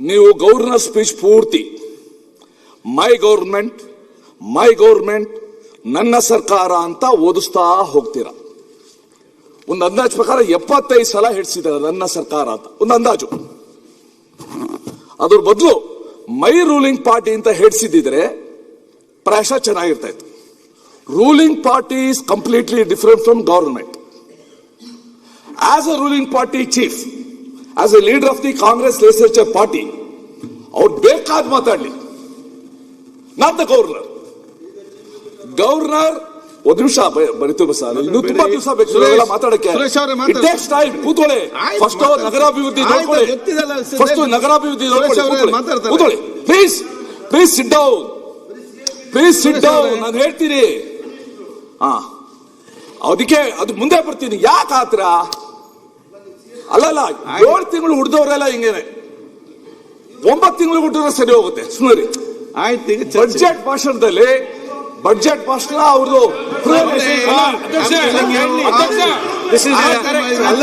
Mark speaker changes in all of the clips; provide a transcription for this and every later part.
Speaker 1: ನೀವು governor speech ಪೂರ್ತಿ. ಮೈ government ಮೈ government ನನ್ನ ಸರ್ಕಾರ ಅಂತ ಓದಿಸ್ತಾ ಹೋಗ್ತೀರಾ? ಒಂದು ಅಂದಾಜು ಪ್ರಕಾರ ಎಪ್ಪತ್ತೈದು ಸಲ ಹೆಡ್ಸಿದ್ದಾರೆ ನನ್ನ ಸರ್ಕಾರ ಅಂತ. ಒಂದು ಅಂದಾಜು. ಅದ್ರ ಬದಲು ಮೈ ರೂಲಿಂಗ್ ಪಾರ್ಟಿ ಅಂತ ಹೆಡ್ಸಿದ್ದಿದ್ರೆ ಪ್ರಾಯಶಃ ಚೆನ್ನಾಗಿರ್ತಾ ಇತ್ತು ruling party is completely different from government as a ruling party chief as a leader of the Congress legislature party ಅವ್ರು ಬೇಕಾದ ಮಾತಾಡ್ಲಿ. ನಾಟ್ ದ ಗವರ್ನರ್ ಗವರ್ನರ್ ಒಂದ್ ನಿಮಿಷ ಬರಿತು ಸರ್ ಇನ್ನು ತುಂಬಾ ದಿವಸ ಬೇಕು. ಮಾತಾಡಕ್ಕೆ.
Speaker 2: ಅವರೇ.
Speaker 1: ಇಟ್ ಟೇಕ್ಸ್ ಟೈಮ್ ಕೂತ್ಕೊಳ್ಳಿ. ಫಸ್ಟ್
Speaker 2: ಮಾತಾಡಿ.
Speaker 1: ನಗರಾಭಿವೃದ್ಧಿ ನೋಡ್ಕೊಳ್ಳಿ. ಫಸ್ಟ್ ನಗರಾಭಿವೃದ್ಧಿ ನೋಡ್ಕೊಳ್ಳಿ
Speaker 2: ಅವರೇ
Speaker 1: ಕೂತ್ಕೊಳ್ಳಿ. Please please sit down please
Speaker 2: sit
Speaker 1: down
Speaker 2: ಅವರೇ.
Speaker 1: ನಾನು ಹೇಳ್ತೀನಿ. ಹಾ. ಅದಕ್ಕೆ ಅದು ಮುಂದೆ ಬರ್ತೀನಿ. ಯಾಕೆ ಆತ್ರ? ಅಲ್ಲಲ್ಲ ಏಳು ತಿಂಗಳು ಹುಡ್ದವ್ರೆಲ್ಲ ಹಿಂಗೇನೆ ಒಂಬತ್ತು ತಿಂಗಳು ಹುಟ್ಟಿದ್ರೆ ಸರಿ ಹೋಗುತ್ತೆ ಸುಮ್ಮನೆ
Speaker 2: ಆಯ್ತು ಈಗ ಬಜೆಟ್
Speaker 1: ಬಡ್ಜೆಟ್ ಭಾಷಣದಲ್ಲಿ ಬಡ್ಜೆಟ್ ಭಾಷಣ ಅವ್ರದ್ದು
Speaker 2: ಅಲ್ಲ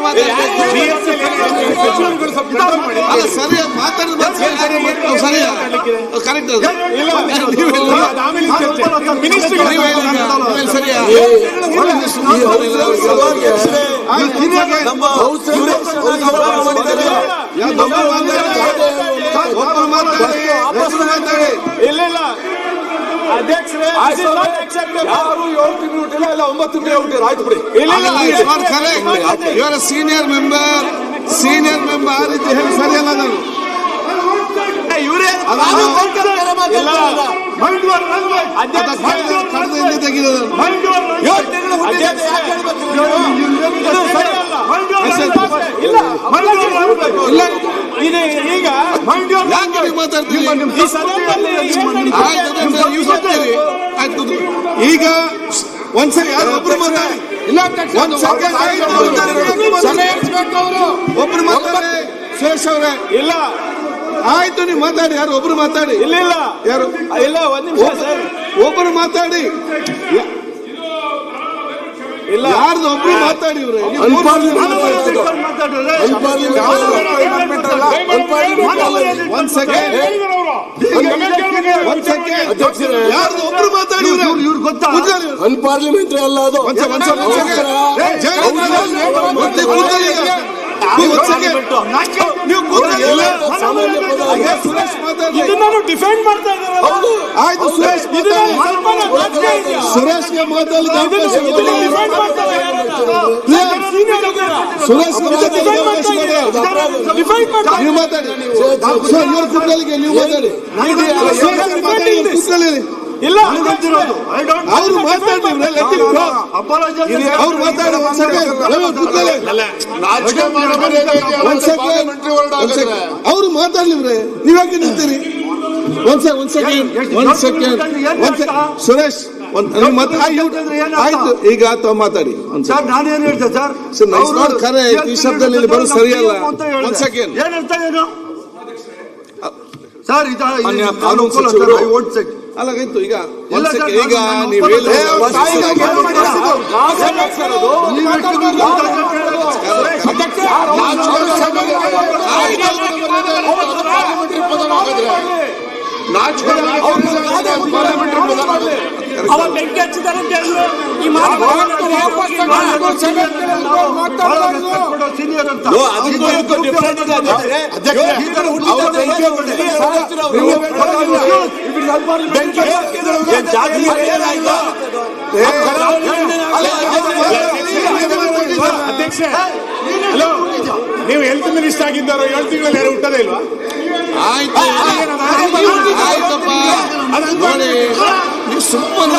Speaker 2: ಅವರೇ ತಾವು- ಸುರೇಶ್ ಅದರಲ್ಲಿ ಗಮನ ತೆಗೆಯಿಲ್ಲ. ಅಲ್ಲ ಸರಿ ಅದನ್ನು ಕಡ್ದು ತೆಗೀರೋದು ಅಲ್ಲ ಸರಿಯಾಗಿ ಮಾತಾಡಿದ್ರೆ ಸರಿ ಕರೆಕ್ಟ್ ಸರಿಯಾ ಒಬ್ಬರು ಮಾತಾಡಿ ಇಲ್ಲ ಮಾತಾಡಿ
Speaker 3: ಅಧ್ಯಕ್ಷರೇ
Speaker 1: ಯಾರು ಏಳು ತಿಂಗಳು ಹುಟ್ಟಿಲ್ಲ ಇಲ್ಲ ಒಂಬತ್ತು ತಿಂಗಳು ಹುಟ್ಟಿಲ್ಲ ಆಯ್ತು ಬಿಡಿ.
Speaker 2: ಇವರ ಸೀನಿಯರ್ ಮೆಂಬರ್ ಸೀನಿಯರ್ ಮೆಂಬರ್ ಆ ರೀತಿ ಹೇಳಿ ಸರಿಯಲ್ಲ ನಾನು. ಇವರೇ ಇಲ್ಲ
Speaker 3: ಇದು ಈಗ
Speaker 2: ಕೂತ್ಕೊಳ್ಳಿ. ಈಗ ಒಂದ್ಸರಿ ಯಾರೊಬ್ರು ಮಾತಾಡಿ. ಇಲ್ಲ ಒಬ್ರು ಮಾತಾಡಿ. ಸುರೇಶ್ ಅವರೇ.
Speaker 3: ಇಲ್ಲ.
Speaker 2: ಆಯ್ತು ನೀವು ಮಾತಾಡಿ ಯಾರು ಒಬ್ರು ಮಾತಾಡಿ?
Speaker 3: ಇಲ್ಲ ಇಲ್ಲ.
Speaker 2: ಯಾರು?
Speaker 3: ಇಲ್ಲ ಒಂದ್ ನಿಮಿಷ ಸರ್.
Speaker 2: ಒಬ್ರು ಮಾತಾಡಿ.
Speaker 3: ಇಲ್ಲ.
Speaker 2: ಯಾರ್ದು ಒಬ್ರು ಮಾತಾಡಿ ಇವ್ರೆ? ಒಂದ್ ಸೆಕೆಂಡ್ ಒಂದ್ ಸೆಕೆಂಡ್ ಯಾರ್ದು ಒಬ್ರು ಮಾತಾಡಿ ಇವ್ರೆ ಇವ್ರು? ಗೊತ್ತಾ?
Speaker 1: ಅನ್ಪಾರ್ಲಿಮೆಂಟ್ರಿ ಅಲ್ಲ ಅದು.
Speaker 2: ಒಂದ್ ಸೆಕೆಂಡ್.
Speaker 3: ಡಿಫೆಂಡ್ ಮಾಡ್ತಾ ಇದ್ದಾರೆ
Speaker 2: ಆಯ್ತು ಸುರೇಶ್. ಸುರೇಶ್ಗೆ. ಸುರೇಶ್. ನೀವು ಮಾತಾಡಿ ನೀವು ಮಾತಾಡಿ
Speaker 3: ಇಲ್ಲ.
Speaker 2: ಅವರು ಅವ್ರು ಮಾತಾಡ್ಲಿವ್ರೆ ನೀವ್ಯಾಕೆ ನಿಂತೀರಿ? ಒಂದ್ ಸೆಕೆಂಡ್ ಒಂದ್ ಸೆಕೆಂಡ್ ಒಂದ್ ಸೆಕೆಂಡ್ ಒಂದ್ ಸುರೇಶ್ ಆಯ್ತು ಈಗ ತಾವ್ ಮಾತಾಡಿ.
Speaker 4: ನಾನೇನ್ ಹೇಳ್ತೆ ಸರ್?
Speaker 2: Correct. ಈ ಶಬ್ದದಲ್ಲಿ ಬರೋದು ಸರಿಯಲ್ಲ. ಒಂದ್ ಸೆಕೆಂಡ್
Speaker 4: ಏನ್ ಹೇಳ್ತಾ ಏನು ಸರ್ ಇದು
Speaker 1: ಕಾನೂನು ಸಚಿವರು
Speaker 2: ಅಲ್ಲ ಆಯ್ತು ಈಗ ಈಗ
Speaker 4: ಅಧ್ಯಕ್ಷ
Speaker 2: ನೀವು
Speaker 4: ಸೀನಿಯರ್ ಅಂತ
Speaker 3: ಅಧ್ಯಕ್ಷ ಹಲೋ ನೀವು ಹೆಲ್ತ್ ಮಿನಿಸ್ಟರ್ ಆಗಿದ್ದಾರೋ ಏಳು ತಿಂಗಳಲ್ಲಿ ಯಾರು ಹುಟ್ಟದೇ ಇಲ್ವಾ
Speaker 2: ಸುಮ್ಮನೆ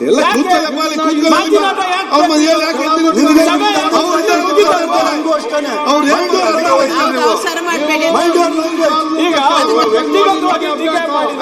Speaker 2: ಎಲ್ಲ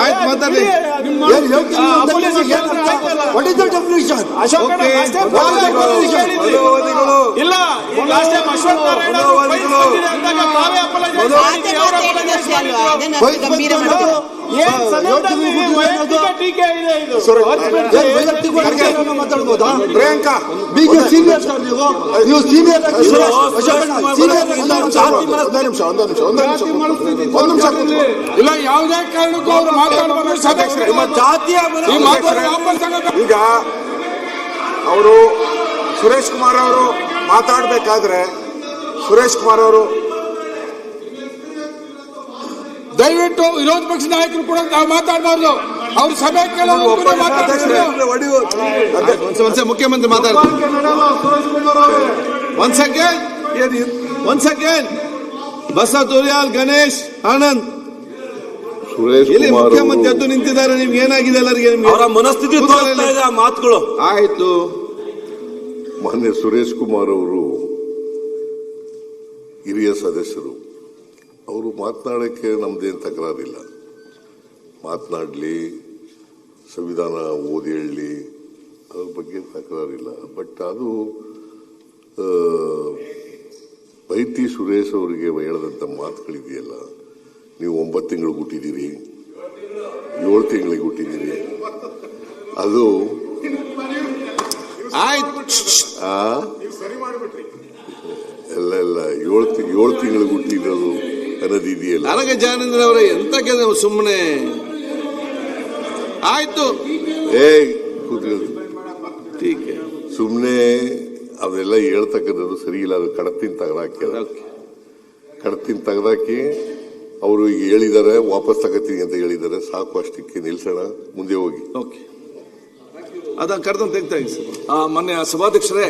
Speaker 2: ಆಯ್ತು ಮಾತಾಡಿ?
Speaker 4: Okay What is the definition?
Speaker 3: ಇಲ್ಲ ಲಾಸ್ಟ್ ಟೈಮ್ ಅಶ್ವಥ್ ನಾರಾಯಣ ಅವರು ಫೈಲ್ ಬಂದಿದೆ ಅಂದಾಗ ತಾವೇ apologize ಮಾಡಿದ್ದೀರಿ, ಅವ್ರು apologize ಮಾಡಿದ್ರು.
Speaker 5: ಅದನ್ನ ಗಂಭೀರ ಮಾಡೋದು
Speaker 3: ಏನ್ ಸಂದರ್ಭದಲ್ಲಿ ವೈಯಕ್ತಿಕ ಟೀಕೆ ಇದೆ ಇದು
Speaker 4: ಏನ್ ವೈಯಕ್ತಿಕವಾಗಿ ಏನಾದ್ರು ಮಾತಾಡ್ಬೋದಾ ಪ್ರಿಯಾಂಕಾ ಸೀನಿಯರ್ ಸರ್ ನೀವು? ಸೀನಿಯರ್ ಒಂದೇ ನಿಮಿಷ ಒಂದು ನಿಮಿಷ ಒಂದು ನಿಮಿಷ ಒಂದ್ ನಿಮಿಷ. ಕೂತ್ಕೊ.
Speaker 3: ಇಲ್ಲ ಯಾವುದೇ ಕಾರಣಕ್ಕೂ ಅವರು ಮಾತಾಡಬಾರ್ದು ತಗೋಬೇಕು.
Speaker 6: ಈಗ ಅವರು ಸುರೇಶ್ ಕುಮಾರ್ ಅವರು ಮಾತಾಡ್ಬೇಕಾದ್ರೆ ಸುರೇಶ್ ಕುಮಾರ್ ಅವರು
Speaker 3: ದಯವಿಟ್ಟು ವಿರೋಧ ಪಕ್ಷ ನಾಯಕರು ಕೂಡ ನಾವು ಮಾತಾಡಬಾರ್ದು. ಅವ್ರ ಸಭೆ
Speaker 2: ಕೇಳೋದು ಮುಖ್ಯಮಂತ್ರಿ ಮಾತಾಡ್ತಾರೆ ಸೆಕೆಂಡ್ ಸೆಕೆಂಡ್ ತುರ್ಯಾಲ್ ಗಣೇಶ್ ಆನಂದ್.
Speaker 7: ಸುರೇಶ್
Speaker 2: ಇಲ್ಲಿ ಮುಖ್ಯಮಂತ್ರಿ ಎದ್ದು ನಿಂತಿದ್ದಾರೆ ನಿಮ್ಗೆ ಏನಾಗಿದೆ ಎಲ್ಲರಿಗೆ ನಿಮ್ಗೆ?
Speaker 8: ಅವರ ಮನಸ್ಥಿತಿ ಮಾತುಗಳು.
Speaker 2: ಆಯ್ತು.
Speaker 7: ಮಾನ್ಯ ಸುರೇಶ್ ಕುಮಾರ್ ಅವರು ಹಿರಿಯ ಸದಸ್ಯರು. ಅವರು ಮಾತನಾಡೋಕ್ಕೆ ನಮ್ದೇನು ತಕರಾರಿಲ್ಲ. ಮಾತನಾಡಲಿ ಸಂವಿಧಾನ ಓದಿ ಹೇಳಲಿ ಅದ್ರ ಬಗ್ಗೆ ತಕರಾರಿಲ್ಲ. ಬಟ್ ಅದು ವೈತಿ ಸುರೇಶ್ ಅವರಿಗೆ ಹೇಳಿದಂಥ ಮಾತುಗಳಿದೆಯಲ್ಲ ನೀವು ಒಂಬತ್ತು ತಿಂಗಳು ಹುಟ್ಟಿದ್ದೀರಿ ಏಳು ತಿಂಗಳಿಗೆ ಹುಟ್ಟಿದ್ದೀರಿ ಅದು ಎಲ್ಲ ಎಲ್ಲ ಏಳು ಏಳು ತಿಂಗಳು ಹುಟ್ಟಿರೋದು ಅನ್ನೋದು ಇದೆಯಲ್ಲ?
Speaker 2: ನನಗೆ ಜಾನೇಂದ್ರ ಅವರೇ ಎಂತ ಕೆಲಸ ಸುಮ್ಮನೆ ಆಯ್ತು.
Speaker 7: ಏ ಕೂತ್ಕೊಳ್ಳಿ.
Speaker 2: ಟೀಕೆ
Speaker 7: ಸುಮ್ಮನೆ ಅದೆಲ್ಲ ಹೇಳ್ತಕ್ಕಂಥದ್ದು ಸರಿ ಇಲ್ಲ ಅದು ಕಡತಿನ ತೆಗೆದಾಕಿ ಕಡತಿನ ತಗದಾಕಿ ಅವರು ಈಗ ಹೇಳಿದ್ದಾರೆ ವಾಪಸ್ ತಗತೀನಿ ಅಂತ ಹೇಳಿದ್ದಾರೆ. ಸಾಕು ಅಷ್ಟಕ್ಕೆ ನಿಲ್ಸೋಣ ಮುಂದೆ ಹೋಗಿ.
Speaker 2: ಓಕೆ. ಅದನ್ನ ಕರೆದು ತೆಗ್ತಾ
Speaker 1: ಆ, ಮಾನ್ಯ ಸಭಾಧ್ಯಕ್ಷರೇ